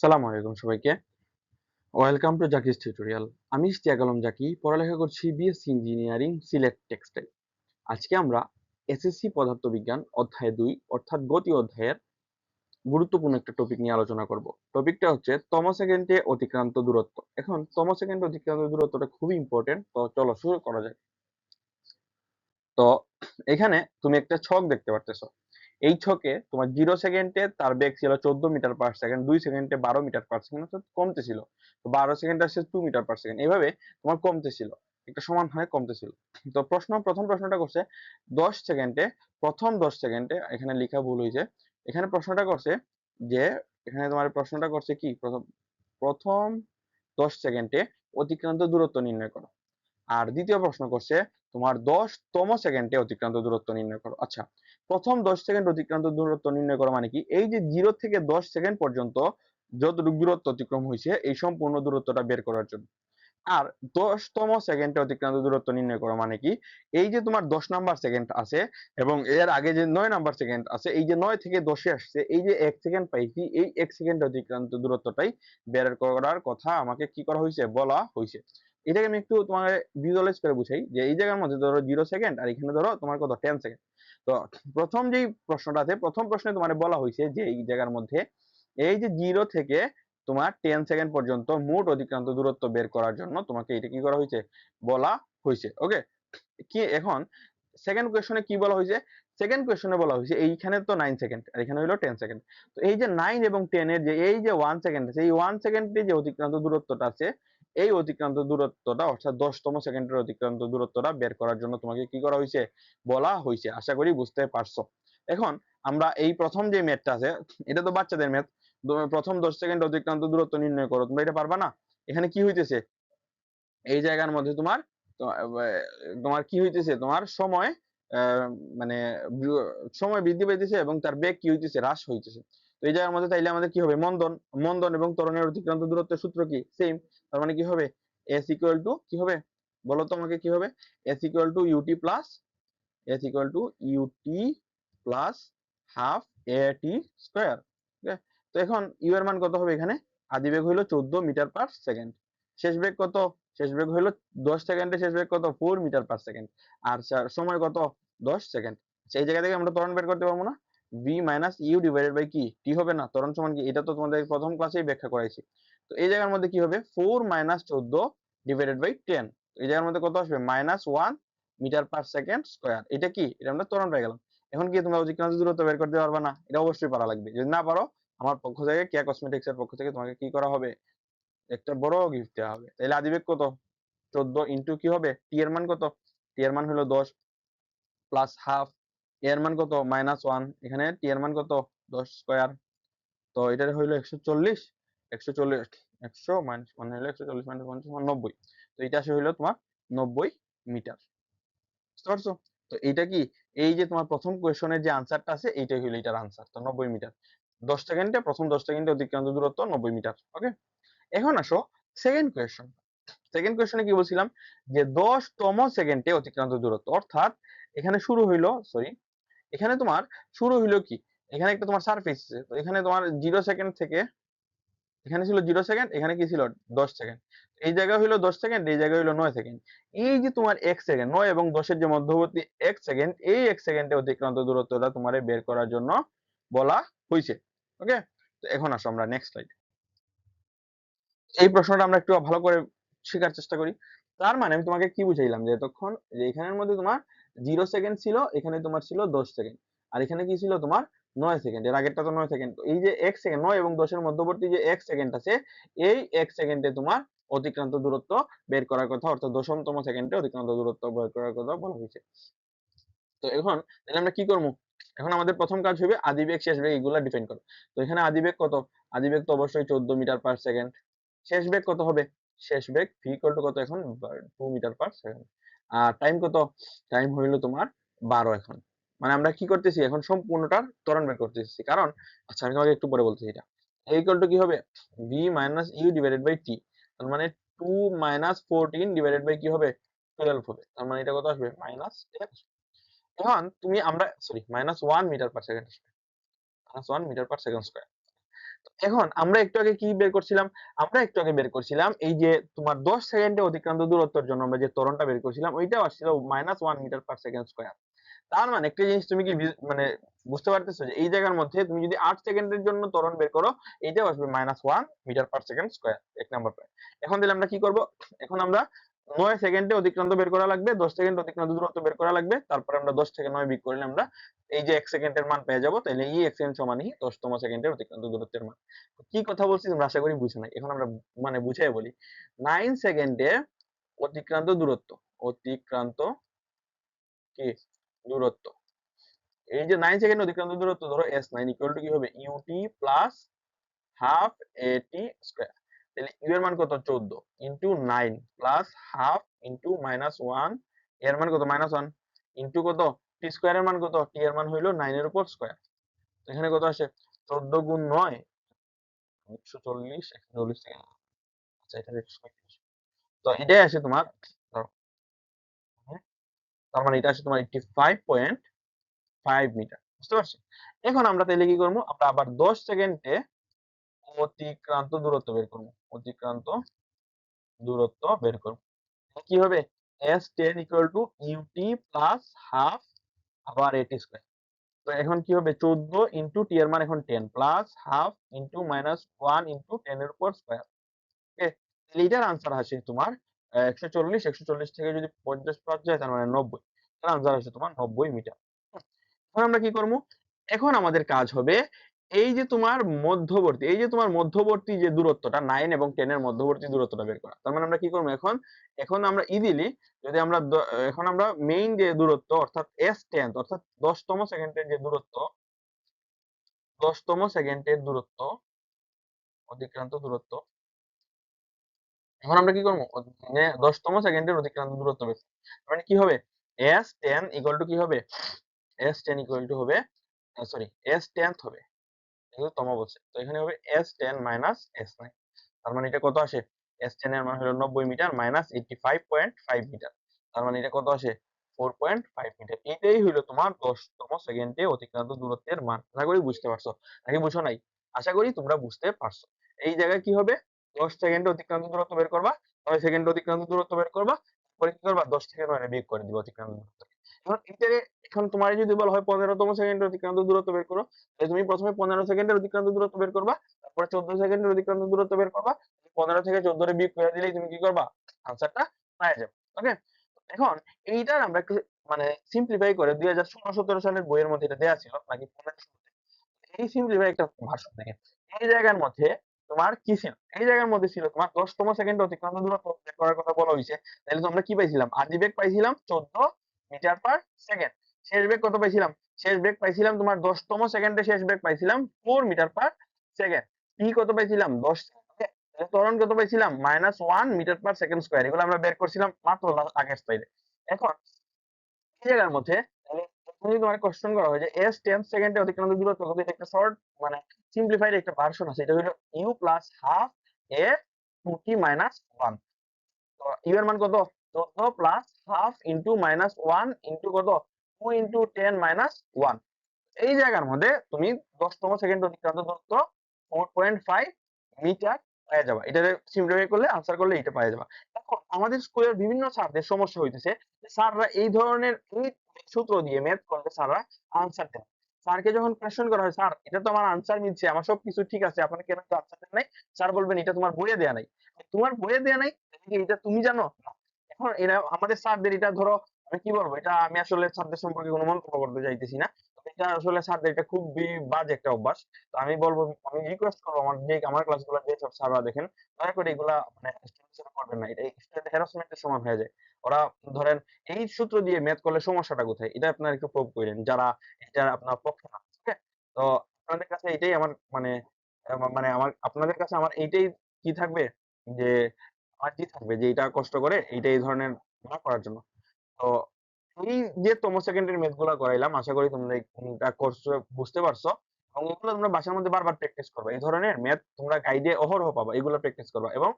সালাম আলাইকুম সবাইকে। ওয়েলকাম টু জাকিস টিউটোরিয়াল আমি ইশতিয়াক আলম জাকি, পড়ালেখা করছি বিএসসি ইঞ্জিনিয়ারিং সিলেট টেক্সটাইল আজকে আমরা এসএসসি পদার্থবিজ্ঞান অধ্যায় দুই, অর্থাৎ গতি অধ্যায়ের গুরুত্বপূর্ণ একটা টপিক নিয়ে আলোচনা করব। টপিকটা হচ্ছে তম সেকেন্ডে অতিক্রান্ত দূরত্ব। এখন তম সেকেন্ডে অতিক্রান্ত দূরত্বটা খুবই ইম্পর্টেন্ট তো চলো শুরু করা যাক। তো এখানে তুমি একটা ছক দেখতে পারতেছো। এই ছকে তোমার জিরো সেকেন্ডে তার বেগ ছিল চোদ্দ মিটার পার সেকেন্ড দুই সেকেন্ডে বারো মিটার পার সেকেন্ড অর্থাৎ কমতেছিল তো বারো সেকেন্ড আসছে টু মিটার পার সেকেন্ড এইভাবে তোমার কমতেছিল একটা সমান হারে কমতেছিল তো প্রশ্ন, প্রথম প্রশ্নটা করছে, দশ সেকেন্ডে প্রথম দশ সেকেন্ডে এখানে লেখা ভুল হয়েছে। এখানে প্রশ্নটা করছে যে, এখানে তোমার প্রশ্নটা করছে কি? প্রথম প্রথম দশ সেকেন্ডে অতিক্রান্ত দূরত্ব নির্ণয় করো। আর দ্বিতীয় প্রশ্ন করছে, তোমার দশতম সেকেন্ডে অতিক্রান্ত দূরত্ব নির্ণয় করো। আচ্ছা প্রথম দশ সেকেন্ড অতিক্রান্ত দূরত্ব নির্ণয় করা মানে কি? এই যে জিরো থেকে দশ সেকেন্ড পর্যন্ত যতটুকু দূরত্ব অতিক্রম হয়েছে, এই সম্পূর্ণ দূরত্বটা বের করার জন্য। আর দশতম সেকেন্ডে অতিক্রান্ত দূরত্ব নির্ণয় করা মানে কি? এই যে তোমার দশ নাম্বার সেকেন্ড আছে এবং এর আগে যে নয় নাম্বার সেকেন্ড আছে, এই যে নয় থেকে দশে আসছে, এই যে এক সেকেন্ড পাইছি, এই এক সেকেন্ড অতিক্রান্ত দূরত্বটাই বের করার কথা আমাকে কি করা হয়েছে? বলা হয়েছে। এটাকে আমি একটু তোমার ভিজুয়ালাইজ করে বুঝাই যে এই জায়গার মধ্যে ধরো জিরো সেকেন্ড, আর এখানে ধরো তোমার কত? Ten second. তো প্রথম যেই প্রশ্নটা আছে, প্রথম প্রশ্নে তোমার বলা হয়েছে যে এই জায়গার মধ্যে এই যে জিরো থেকে তোমার টেন সেকেন্ড পর্যন্ত মোট অতিক্রান্ত দূরত্ব বের করার জন্য তোমাকে এটা কি করা হয়েছে? বলা হয়েছে। ওকে কি এখন সেকেন্ড কোয়েশনে কি বলা হয়েছে? সেকেন্ড কোয়েশনে বলা হয়েছে এইখানে তো নাইন সেকেন্ড আর এখানে হলো টেন সেকেন্ড তো এই যে নাইন এবং টেন এর যে, এই যে ওয়ান সেকেন্ড আছে, এই ওয়ান সেকেন্ডে যে অতিক্রান্ত দূরত্বটা আছে এই অতিক্রান্ত দূরত্বটা, অর্থাৎ দশতম সেকেন্ডের অতিক্রান্ত দূরত্বটা বের করার জন্য তোমাকে কি করা হয়েছে? বলা হয়েছে। আশা করি বুঝতে পারছ। এখন আমরা এই প্রথম যে ম্যাথটা আছে, এটা তো বাচ্চাদের ম্যাথ প্রথম দশ সেকেন্ড অতিক্রান্ত দূরত্ব নির্ণয় করো। তোমরা এটা পারবা না? এখানে কি হইতেছে? এই জায়গার মধ্যে তোমার তোমার কি হইতেছে? তোমার সময় মানে সময় বৃদ্ধি পাইতেছে এবং তার বেগ কি হইতেছে? হ্রাস হইতেছে। এই জায়গার মধ্যে তাইলে আমাদের কি হবে? মন্দন। মন্দন এবং ত্বরণের অতিক্রান্ত দূরত্বের সূত্র কি? সেম তার মানে কি হবে? S ইকুয়াল টু কি হবে? বলো তো আমাকে কি হবে? S equal to u t plus s equal to u t plus half a t square তো এখন ইউ এর মান কত হবে এখানে? আদি বেগ হইল 14 মিটার পার সেকেন্ড শেষ বেগ কত? শেষ বেগ হইল 10 সেকেন্ডে শেষ বেগ কত? 4 মিটার পার সেকেন্ড আর সময় কত? 10 সেকেন্ড সেই জায়গা থেকে আমরা ত্বরণ বের করতে পারব না? V minus u divided by কি? টি হবে না, ত্বরণ সমান কি? এটা তো তোমাদের প্রথম ক্লাসেই ব্যাখ্যা করাইছি। তো এই জায়গার মধ্যে কি হবে? ফোর মাইনাস চোদ্দ ডিভাইডেড বাই টেন এই জায়গার মধ্যে কত আসবে? Minus one metre per second square এটা কি? এটা আমরা ত্বরণ পেয়ে গেলাম। এখন কি তোমরা অতিক্রান্ত দূরত্ব বের করতে পারবে না? এটা অবশ্যই পারা লাগবে। যদি না পারো, আমার পক্ষ থেকে কেয়া কসমেটিক্স এর পক্ষ থেকে তোমাকে কি করা হবে? একটা বড় গিফট দেওয়া হবে। তাহলে আদিবেগ কত? চোদ্দ ইন্টু কি হবে? টি এর মান কত? টি এর মান হলো দশ প্লাস হাফ এর মান কত? মাইনাস ওয়ান এখানে টি এর মান কত? দশ স্কোয়ার তো এটা হইল একশো চল্লিশ। একশো চল্লিশ, একশো মাইনাস ওয়ান হইল একশো চল্লিশ মাইনাস পঞ্চাশ নব্বই। তো এটা আসে হইল তোমার নব্বই মিটার বুঝতে পারছ? তো এইটা কি? এই যে তোমার প্রথম কোয়েশনের যে আনসারটা আছে, এইটাই হইল এটার আনসার তো নব্বই মিটার দশ সেকেন্ডে, প্রথম দশ সেকেন্ডে অতিক্রান্ত দূরত্ব নব্বই মিটার ওকে এখন আসো সেকেন্ড কোয়েশন সেকেন্ড কোয়েশনে কি বলছিলাম? যে দশতম সেকেন্ডে অতিক্রান্ত দূরত্ব, অর্থাৎ এখানে শুরু হইল সরি এখানে তোমার শুরু হইল কি? এখানে একটা তোমার সারফেস এখানে তোমার জিরো সেকেন্ড থেকে, এখানে ছিল জিরো সেকেন্ড এখানে কি ছিল? দশ সেকেন্ড এই জায়গায় হইল দশ সেকেন্ড এই জায়গায় হইল নয় সেকেন্ড এই যে তোমার এক সেকেন্ড নয় এবং দশের যে মধ্যবর্তী এক সেকেন্ড এই এক সেকেন্ডে অতিক্রান্ত দূরত্বটা তোমার বের করার জন্য বলা হয়েছে ওকে তো এখন আসো আমরা নেক্সট স্লাইড এই প্রশ্নটা আমরা একটু ভালো করে শেখার চেষ্টা করি। তার মানে আমি তোমাকে কি বুঝাইলাম? যে তখন যে এখানের মধ্যে তোমার জিরো সেকেন্ড ছিল, এখানে তোমার ছিল দশ সেকেন্ড। আর এখানে কি ছিল তোমার? নয় সেকেন্ড, এর আগেরটা তো নয় সেকেন্ড। এই যে এক সেকেন্ড, নয় এবং দশের মধ্যবর্তী যে এক সেকেন্ড আছে, এই এক সেকেন্ডে তোমার অতিক্রান্ত দূরত্ব বের করার কথা, অর্থাৎ দশমতম সেকেন্ডে অতিক্রান্ত দূরত্ব বের করার কথা বলা হয়েছে। তো এখন তাহলে আমরা কি করব? এখন আমাদের প্রথম কাজ হবে আদি বেগ শেষ বেগ এগুলা ডিফাইন করো। তো এখানে আদি বেগ কত? আদি বেগ তো অবশ্যই চোদ্দ মিটার পার সেকেন্ড শেষ বেগ কত হবে? শেষ বেগ টু কত এখন? টু মিটার পার সেকেন্ড আর টাইম কত? টাইম হইল তোমার বারো এখন। মানে আমরা কি করতেছি? এখন সম্পূর্ণটার ত্বরণ বের করতেছি। কারণ আচ্ছা আমি তোমাকে একটু পরে বলতেছি এটা। ইকুয়াল টু কি হবে? V minus u divided by t তার মানে two minus fourteen divided by কি হবে? টুয়েলভ হবে। তার মানে এটা কত আসবে? মাইনাস এখন তুমি আমরা sorry minus one metre per second minus one metre per second square এখন আমরা একটু আগে কি বের করছিলাম? আমরা একটু আগে বের করছিলাম এই যে তোমার 10 সেকেন্ডে অতিক্রান্ত দূরত্বের জন্য আমরা যে ত্বরণটা বের করছিলাম, ওইটাও আসছিল minus one metre per second square তার মানে একটা জিনিস তুমি কি মানে বুঝতে পারতেছো যে এই জায়গার মধ্যে তুমি যদি আট সেকেন্ডের জন্য তরণ বের করো এইটাও আসবে minus one metre per second square এক নাম্বার পয়েন্ট এখন তাহলে আমরা কি করব? এখন আমরা নয় সেকেন্ডে অতিক্রান্ত বের করা লাগবে, দশ সেকেন্ড অতিক্রান্ত দূরত্ব বের করা লাগবে, তারপরে আমরা দশ থেকে নয় বিক করলে আমরা এই যে এক সেকেন্ডের মান পেয়ে যাব, তাহলে এই এক সেকেন্ড সমানই দশতম সেকেন্ডের অতিক্রান্ত দূরত্বের মান। কি কথা বলছি তোমরা আশা করি বুঝে নাই, এখন আমরা মানে বুঝাই বলি। নাইন সেকেন্ডে অতিক্রান্ত দূরত্ব, অতিক্রান্ত কি? দূরত্ব। এই যে নাইন সেকেন্ড অতিক্রান্ত দূরত্ব, ধরো এস নাইন ইকুয়াল টু কি হবে? U t plus half a t square তাহলে ইউ এর মান কত? চোদ্দ into nine plus half into minus এর মান কত? মাইনাস ওয়ান কত? টি স্কোয়ারের মান কত? টি এর মান হইল নাইনের উপর স্কোয়ার এখানে কত আসে? চোদ্দ গুণ নয় একশো চল্লিশ একশো চল্লিশ থেকে আচ্ছা তো এটাই আসে তোমার ধরো হ্যাঁ, তার মানে এটা আসে তোমার eighty five point five metre বুঝতে পারছ? এখন আমরা তাহলে কি করব? আমরা আবার দশ সেকেন্ডে অতিক্রান্ত দূরত্ব বের করব। অতিক্রান্ত দূরত্ব বের করব। কি হবে? S ten equal to half আবার এটি স্কোয়ার তো এখন কি হবে? চোদ্দ ইন্টু টি এর মান এখন ten plus half into minus one into ten এর উপর স্কোয়ার ওকে এটার আনসার আসে তোমার একশো চল্লিশ একশো চল্লিশ থেকে যদি পঞ্চাশ পাওয়া যায়, তার মানে নব্বই। তার আনসার আসে তোমার নব্বই মিটার। এখন আমরা কি করব? এখন আমাদের কাজ হবে এই যে তোমার মধ্যবর্তী, এই যে তোমার মধ্যবর্তী যে দূরত্বটা নাইন এবং টেন এর মধ্যবর্তী দূরত্বটা বের করা, তার মানে আমরা কি করব এখন? এখন আমরা ইজিলি যদি আমরা এখন আমরা মেইন যে দূরত্ব, অর্থাৎ এস টেন অর্থাৎ দশতম সেকেন্ডের যে দূরত্ব, দশতম সেকেন্ডের দূরত্ব অতিক্রান্ত দূরত্ব, এখন আমরা কি করব? মানে দশতম সেকেন্ডের অতিক্রান্ত দূরত্ব বের। মানে কি হবে? এস টেন ইকুয়াল টু কি হবে? এস টেন ইকুয়াল টু হবে সরি এস টেন্থ হবে। যেহেতু তম বলছে। তো এখানে হবে s ten minus s nine তার মানে এটা কত আসে? এস টেন এর মান হলো নব্বই metre minus eighty five point five metre. তার মানে এটা কত আসে? Four point five metre. এটাই হলো তোমার দশতম সেকেন্ডে অতিক্রান্ত দূরত্বের মান। আশা করি বুঝতে পারছ। নাকি বুঝো নাই? আশা করি তোমরা বুঝতে পারছ। এই জায়গায় কি হবে? দশ সেকেন্ডে অতিক্রান্ত দূরত্ব বের করবা। নয় সেকেন্ডে অতিক্রান্ত দূরত্ব বের করবা। পরে কি করবা? দশ থেকে নয় বিয়োগ করে দিবা অতিক্রান্ত দূরত্ব এখন এটারে এখন তোমার যদি বলা হয় পনেরোতম সেকেন্ডের অতিক্রান্ত দূরত্ব বের করো, তাহলে তুমি প্রথমে পনেরো সেকেন্ডের অতিক্রান্ত দূরত্ব বের করবা, তারপরে চোদ্দ সেকেন্ডের অতিক্রান্ত দূরত্ব বের করবা পনেরো থেকে চোদ্দ রে বিয়োগ করে দিলেই তুমি কি করবা? আনসারটা পেয়ে যাবে ওকে এখন এইটার আমরা মানে সিম্পলিফাই করে দুই হাজার ষোলো সতেরো সালের বইয়ের মধ্যে এটা দেওয়া ছিল, নাকি এই সিম্পলিফাই একটা ভাষণ দেখেন এই জায়গার মধ্যে তোমার কি ছিল? এই জায়গার মধ্যে ছিল তোমার দশতম সেকেন্ড অতিক্রান্ত দূরত্ব বের করার কথা বলা হয়েছে, তাহলে তো আমরা কি পাইছিলাম? আদি বেগ পাইছিলাম চোদ্দ মিটার পার সেকেন্ড। শেষ বেগ কত পাইছিলাম? শেষ বেগ পাইছিলাম তোমার দশতম সেকেন্ডে শেষ বেগ পাইছিলাম four metre per second. T কত পাইছিলাম? দশ। ত্বরণ কত পাইছিলাম? Minus one metre per second square এগুলো আমরা বের করছিলাম মাত্র আগের স্লাইডে এখন, এই জায়গার মধ্যে তোমার কোশ্চেন করা হয় যে এস টেন সেকেন্ডে অতিক্রান্ত দূরত্ব কত? একটা শর্ট মানে সিম্পলিফাইড একটা ভার্সন আছে। এটা হলো u plus half a two t minus one u এর মান কত? Plus half into minus one into কত? Two into ten minus one. এই জায়গার মধ্যে তুমি দশতম সেকেন্ড অতিক্রান্ত দূরত্ব মিটার পেয়ে যাবা। এটা করলে আনসার করলে এটা পেয়ে যাবা। এখন আমাদের স্কুলের বিভিন্ন স্যারদের সমস্যা হইতেছে। স্যাররা এই ধরনের এই সূত্র দিয়ে ম্যাথ করলে স্যাররা আনসার দেন স্যারকে যখন কোয়েশ্চেন করা হয়, স্যার, এটা তো আমার আনসার মিলছে, আমার সব কিছু ঠিক আছে, আপনার কেন আনসার নাই? স্যার বলবেন, এটা তোমার বইয়ে দেয়া নাই। তোমার বইয়ে দেয়া নাই? এটা তুমি জানো? না। এখন এরা আমাদের স্যারদের এটা ধরো, আমি কি বলব? এটা আমি আসলে স্যারদের সম্পর্কে কোনো মন্তব্য করতে চাইতেছি না। এটা আসলে স্যারদের এটা খুব বাজে একটা অভ্যাস। তো আমি বলব, আমি রিকোয়েস্ট করব আমার যে, আমার ক্লাসগুলো যে সব স্যাররা দেখেন, দয়া করে এগুলা মানে করবেন না। এটা স্টুডেন্ট হ্যারাসমেন্টের সমান হয়ে যায়। ওরা ধরেন এই সূত্র দিয়ে ম্যাথ করলে সমস্যাটা কোথায়? এটা আপনারা একটু প্রুভ করেন যারা এটা আপনার পক্ষে না তো আপনাদের কাছে এটাই আমার মানে মানে আমার, আপনাদের কাছে আমার এইটাই কি থাকবে? যে আমার কি থাকবে যে এটা কষ্ট করে এইটা এই ধরনের না করার জন্য। তো এই যে তম সেকেন্ডের ম্যাথগুলা করাইলাম, আশা করি তোমরা করছ বুঝতে পারছ। এবং এগুলো তোমরা বাসার মধ্যে বারবার প্র্যাকটিস করবে। এই ধরনের ম্যাথ তোমরা গাইডে অহরহ পাবা, এগুলো প্র্যাকটিস করবা এবং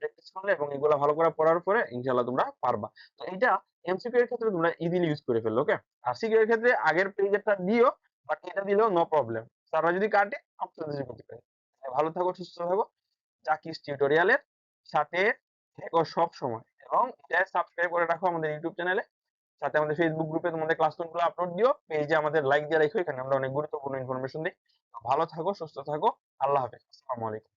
প্র্যাকটিস করলে এবং এগুলো ভালো করে পড়ার পরে তোমরা পারবা। তো এটা এমসিকিউ এর ক্ষেত্রে তোমরা ইজিলি ইউজ করে ফেলল ওকে আর সিকিউ এর ক্ষেত্রে আগের পেজেরটা দিও বাট এটা দিলেও নো প্রবলেম তারা যদি কাটে আপনাদের করতে পারে ভালো থাকো, সুস্থ থাকো। জাকিস টিউটোরিয়ালের সাথে থেকো সব সময়। এবং এটা সাবস্ক্রাইব করে রাখো আমাদের ইউটিউব চ্যানেলে সাথে আমাদের ফেসবুক গ্রুপে তোমাদের ক্লাস নোটগুলো আপলোড দিও। পেজে আমাদের লাইক দিয়ে রাখো। এখানে আমরা অনেক গুরুত্বপূর্ণ ইনফরমেশন দিই। ভালো থাকো, সুস্থ থাকো। আল্লাহ হাফেজ। আসসালামু আলাইকুম।